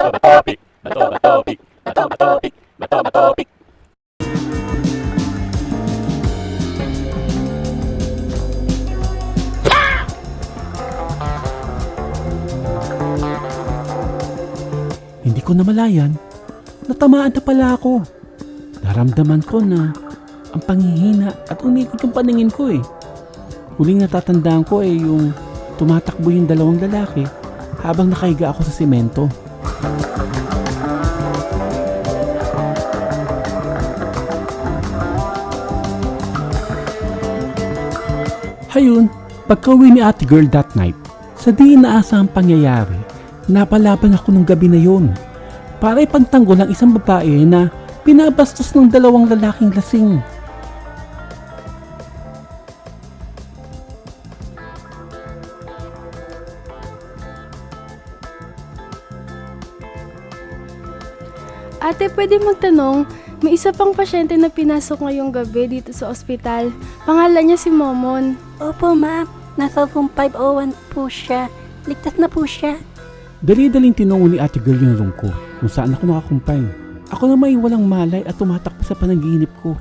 Bato, bato, bato, bato, Hindi ko namalayan, natamaan na pala ako. Naramdaman ko na ang panghihina at umikot yung paningin ko eh. Huling natatandaan ko eh yung tumatakbo yung dalawang lalaki habang nakahiga ako sa simento. Hayun, pagka-uwi ni ate girl that night, sa di inaasahang pangyayari, napalaban ako nung gabi na yun. Para ipagtanggol ang isang babae na pinabastos ng dalawang lalaking lasing. Ate, pwede magtanong, may isa pang pasyente na pinasok ngayong gabi dito sa ospital. Pangalan niya si Momon. Opo, ma'am. Nasa room 501 po siya. Ligtas na po siya. Dali-daling tinungo ni ate girl yung room ko kung saan ako nakakumpine. Ako na may walang malay at tumatakbo sa panaginip ko.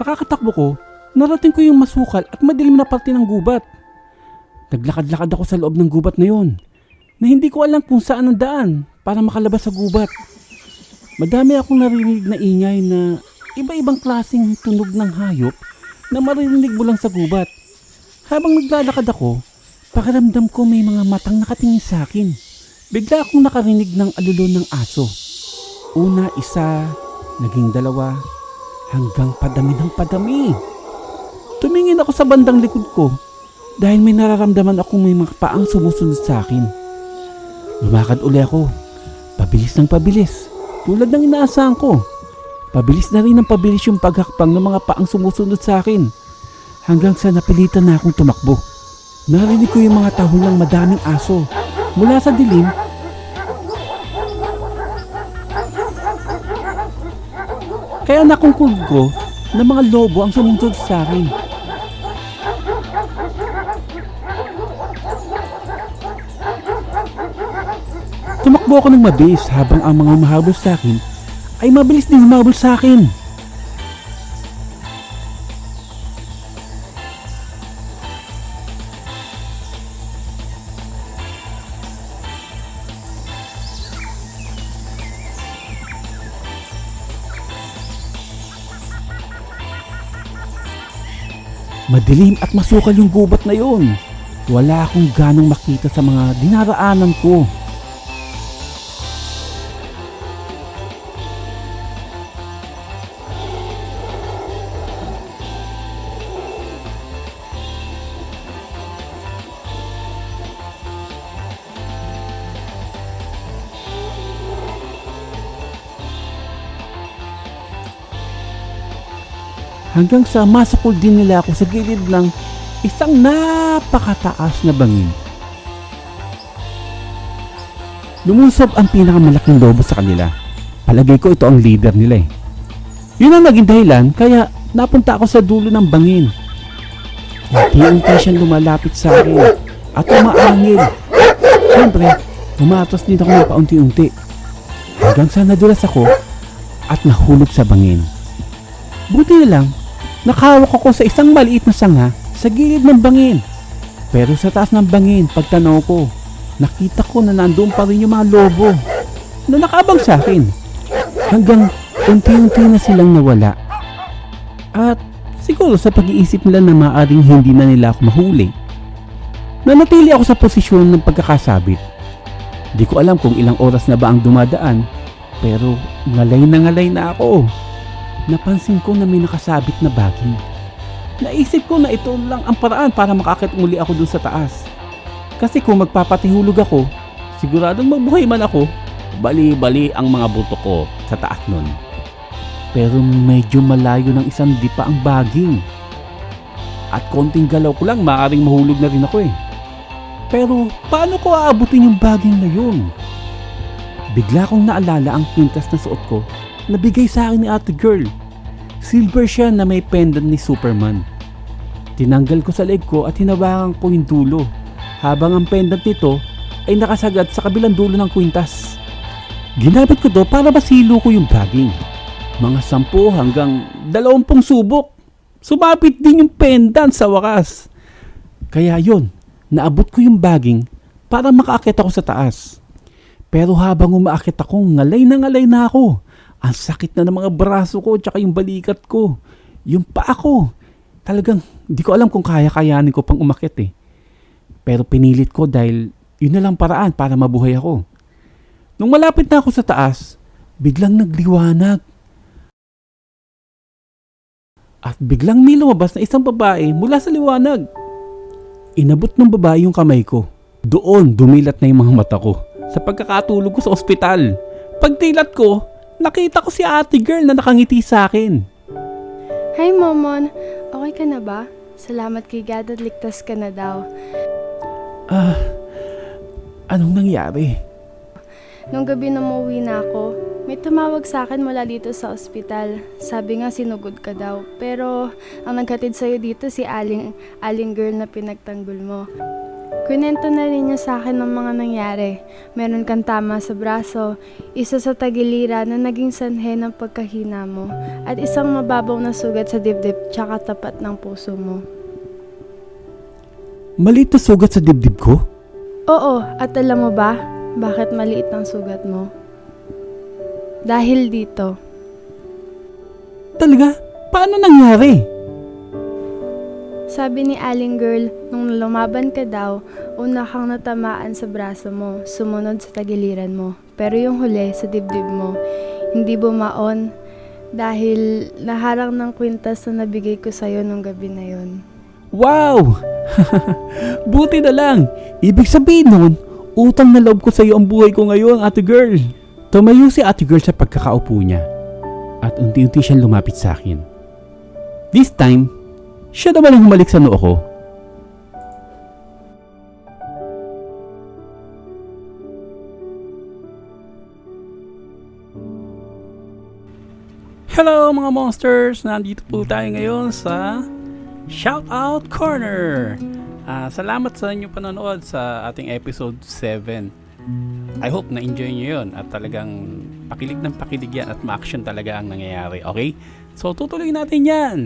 Sa kakatakbo ko, narating ko yung masukal at madilim na parte ng gubat. Naglakad-lakad ako sa loob ng gubat na yon na hindi ko alam kung saan ang daan para makalabas sa gubat. Madami akong narinig na ingay na iba-ibang klaseng tunog ng hayop na maririnig mo lang sa gubat. Habang naglalakad ako, pakiramdam ko may mga matang nakatingin sa akin. Bigla akong nakarinig ng alulon ng aso. Una, isa, naging dalawa, hanggang padami ng padami. Tumingin ako sa bandang likod ko dahil may nararamdaman akong may mga paang sumusunod sa akin. Lumakad uli ako, pabilis ng pabilis, tulad ng inaasahan ko. Pabilis na rin ng pabilis yung paghakbang ng mga paang sumusunod sa akin hanggang sa napilitan na akong tumakbo. Narinig ko yung mga tahol ng madaming aso mula sa dilim. Kaya nakungkog ko na mga lobo ang sumusunod sa akin. Tumakbo ako ng mabilis habang ang mga mahabol sa akin ay mabilis din humabol sa akin. Madilim at masukal yung gubat na yun. Wala akong ganong makita sa mga dinaraanan ko. Hanggang sa masakol din nila ako sa gilid ng isang napakataas na bangin. Lumusob ang pinakamalaking lobo sa kanila. Palagay ko ito ang leader nila eh. Yun ang naging dahilan kaya napunta ako sa dulo ng bangin. Unti-unti siyang lumalapit sa akin at umaangil. Siyempre, umatos din ako ng paunti-unti. Hanggang sa nadulas ako at nahulog sa bangin. Buti na lang, nakahawak ako sa isang maliit na sanga sa gilid ng bangin. Pero sa taas ng bangin, pagtanaw ko, nakita ko na nandoon pa rin yung mga lobo na nakabang sa akin. Hanggang unti-unti na silang nawala. At siguro sa pag-iisip nila na maaring hindi na nila ako mahuli. Nanatili ako sa posisyon ng pagkakasabit. Di ko alam kung ilang oras na ba ang dumadaan, pero ngalay na ngalay na ako napansin ko na may nakasabit na baging. Naisip ko na ito lang ang paraan para makakit muli ako dun sa taas. Kasi kung magpapatihulog ako, siguradong mabuhay man ako, bali-bali ang mga buto ko sa taas nun. Pero medyo malayo ng isang dipa ang baging. At konting galaw ko lang, maaaring mahulog na rin ako eh. Pero paano ko aabutin yung baging na yun? Bigla kong naalala ang pintas na suot ko nabigay sa akin ni ate girl. Silver siya na may pendant ni Superman. Tinanggal ko sa leg ko at hinawakan ko yung dulo habang ang pendant nito ay nakasagad sa kabilang dulo ng kwintas. Ginamit ko to para masilo ko yung bagging. Mga sampu hanggang dalawampung subok. Sumapit din yung pendant sa wakas. Kaya yon, naabot ko yung bagging para makaakit ako sa taas. Pero habang umaakit ako, ngalay na ngalay na ako. Ang sakit na ng mga braso ko tsaka yung balikat ko. Yung paa ko. Talagang hindi ko alam kung kaya-kayanin ko pang umakit eh. Pero pinilit ko dahil yun na lang paraan para mabuhay ako. Nung malapit na ako sa taas, biglang nagliwanag. At biglang may lumabas na isang babae mula sa liwanag. Inabot ng babae yung kamay ko. Doon dumilat na yung mga mata ko sa pagkakatulog ko sa ospital. Pagdilat ko, nakita ko si ate girl na nakangiti sa akin. Hi, Momon. Okay ka na ba? Salamat kay God at ligtas ka na daw. Ah, anong nangyari? Nung gabi na umuwi na ako, may tumawag sa akin mula dito sa ospital. Sabi nga sinugod ka daw. Pero ang naghatid sa'yo dito si Aling, Aling girl na pinagtanggol mo. Kunento na rin niya sa akin ng mga nangyari. Meron kang tama sa braso, isa sa tagiliran na naging sanhe ng pagkahina mo, at isang mababaw na sugat sa dibdib tsaka tapat ng puso mo. Maliit na sugat sa dibdib ko? Oo, at alam mo ba, bakit maliit ang sugat mo? Dahil dito. Talaga? Paano nangyari? Sabi ni Aling Girl, nung lumaban ka daw, una kang natamaan sa braso mo, sumunod sa tagiliran mo. Pero yung huli, sa dibdib mo, hindi bumaon dahil naharang ng kwintas na nabigay ko sa'yo nung gabi na yon. Wow! Buti na lang. Ibig sabihin nun, utang na loob ko sa iyo ang buhay ko ngayon, ate girl. Tumayo si ate girl sa pagkakaupo niya. At unti-unti siyang lumapit sa akin. This time, siya naman ang humalik sa noo ko. Hello mga monsters! Nandito po tayo ngayon sa Shoutout Corner! Ah, salamat sa inyong panonood sa ating episode 7. I hope na-enjoy nyo yun at talagang pakilig ng pakilig yan at ma-action talaga ang nangyayari. Okay? So tutuloy natin yan.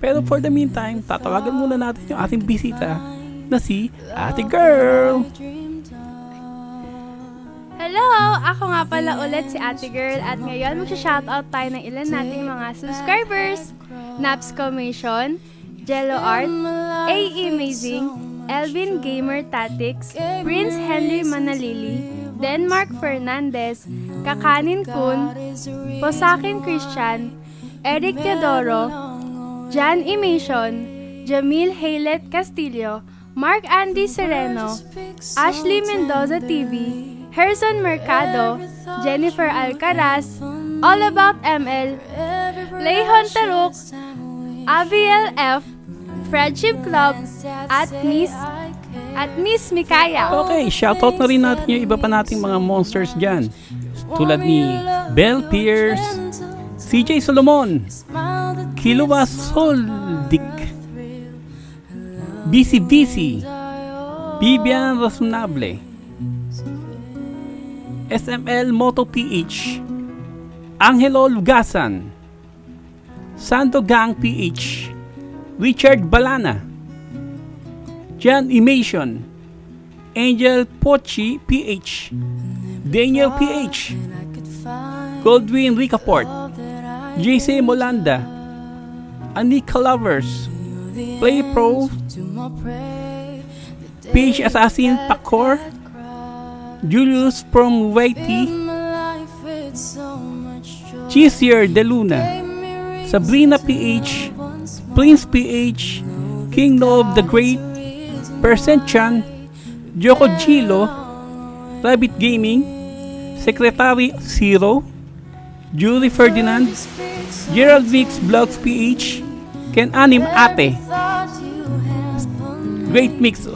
Pero for the meantime, tatawagan muna natin yung ating bisita na si Ate Girl. Hello! Ako nga pala ulit si Ate Girl at ngayon magsha-shoutout tayo ng ilan nating mga subscribers. Naps Commission, Jello Art, AE Amazing, Elvin Gamer Tactics, Prince Henry Manalili, Denmark Fernandez, Kakanin Kun, Posakin Christian, Eric Teodoro, Jan Emation, Jamil Haylet Castillo, Mark Andy Sereno, Ashley Mendoza TV, Herson Mercado, Jennifer Alcaraz, All About ML, Leihon Taruk, Aviel F, Friendship Club, at Miss at Miss Mikaya. Okay, shoutout na rin natin yung iba pa nating mga monsters dyan. Tulad ni Belle Pierce, CJ Solomon, Kilua Soldik, BC BC, Bibian Rasonable, SML Moto PH, Angelo Lugasan, Santo Gang PH, Richard Balana, John Emation, Angel Pochi PH, Daniel PH, Goldwyn Ricaport, JC Molanda, Anika Lovers, Play Pro, PH Assassin Pakor, Julius from Waiti, Cheesier De Luna, Sabrina PH, Prince PH, King of the Great, Percent Chan, Joko Gilo, Rabbit Gaming, Secretary Zero, Julie Ferdinand, Gerald Mix Vlogs PH, Ken Anim Ate, Great Mix.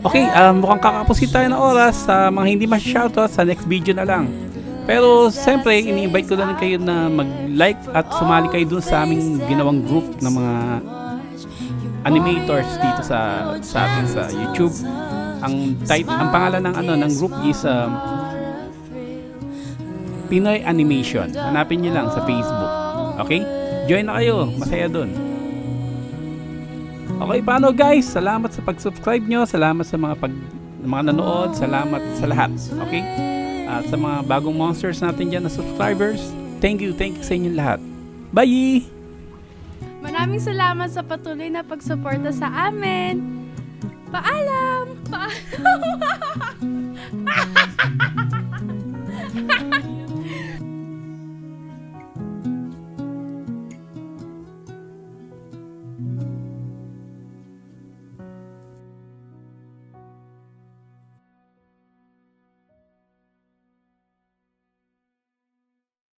Okay, ah, mukhang kakapusin tayo ng oras sa mga hindi ma-shoutout sa next video na lang. Pero siyempre, ini-invite ko na rin kayo na mag-like at sumali kayo dun sa aming ginawang group ng mga animators dito sa sa atin sa YouTube. Ang type ang pangalan ng ano ng group is um, Pinoy Animation. Hanapin nyo lang sa Facebook. Okay? Join na kayo. Masaya dun. Okay, paano guys? Salamat sa pag-subscribe nyo. Salamat sa mga pag mga nanood. Salamat sa lahat. Okay? At sa mga bagong monsters natin dyan na subscribers. Thank you. Thank you sa inyo lahat. Bye! Maraming salamat sa patuloy na pagsuporta sa amin. Paalam! Paalam!